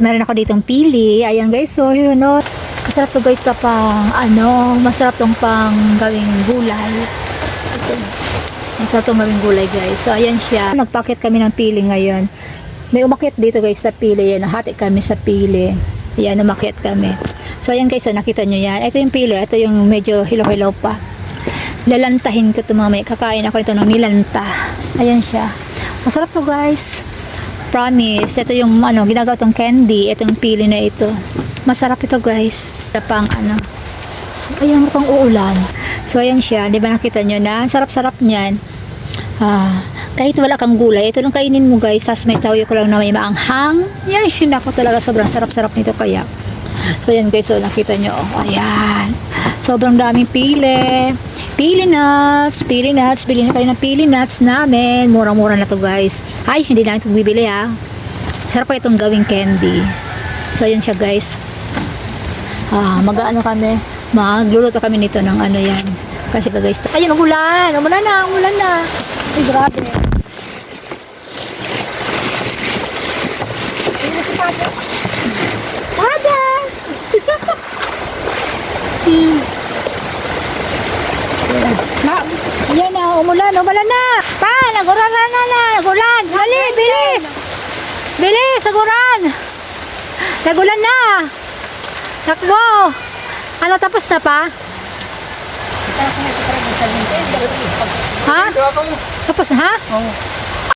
So, meron ako ditong pili. Ayan guys, so yun no. Masarap to guys kapang ano, masarap tong pang gawing gulay. Ito. Masarap tong gawing gulay guys. So ayan siya. Nagpakit kami ng pili ngayon. May umakyat dito guys sa pili. Yan, nahati kami sa pili. Ayan, umakyat kami. So ayan guys, so, nakita nyo yan. Ito yung pili. Ito yung medyo hilaw-hilaw pa. Lalantahin ko ito mga may kakain ako ito ng nilanta. Ayan siya. Masarap to guys. Promise. Ito yung ano, ginagawa tong candy. Itong pili na ito. Masarap ito guys. Ito pang ano. Ayan, mukhang uulan. So ayan siya. Di ba nakita nyo na? Sarap-sarap niyan. Ah, kahit wala kang gulay, ito lang kainin mo guys. Tapos may tawyo ko lang na may maanghang. Yan, nako talaga sobrang sarap-sarap nito kaya. So yan guys, so nakita nyo. Oh, ayan. Sobrang daming pili. Pili nuts, pili nuts. Bili na kayo ng pili nuts namin. Murang-mura na to guys. Ay, hindi na ito bibili ha. Sarap pa itong gawing candy. So yan siya guys. Ah, mag-ano kami. Magluluto kami nito ng ano yan. Kasi ka guys, ayun, umulan. Umulan na, umulan na. Ay, grabe. Pada! Na, yan na, umulan, umulan na. Pa, naguran na na, na, nagulan. Hali, bilis. Bilis, naguran. Nagulan na. Takbo. Ano, tapos na pa? Ha? Tapos na, ha?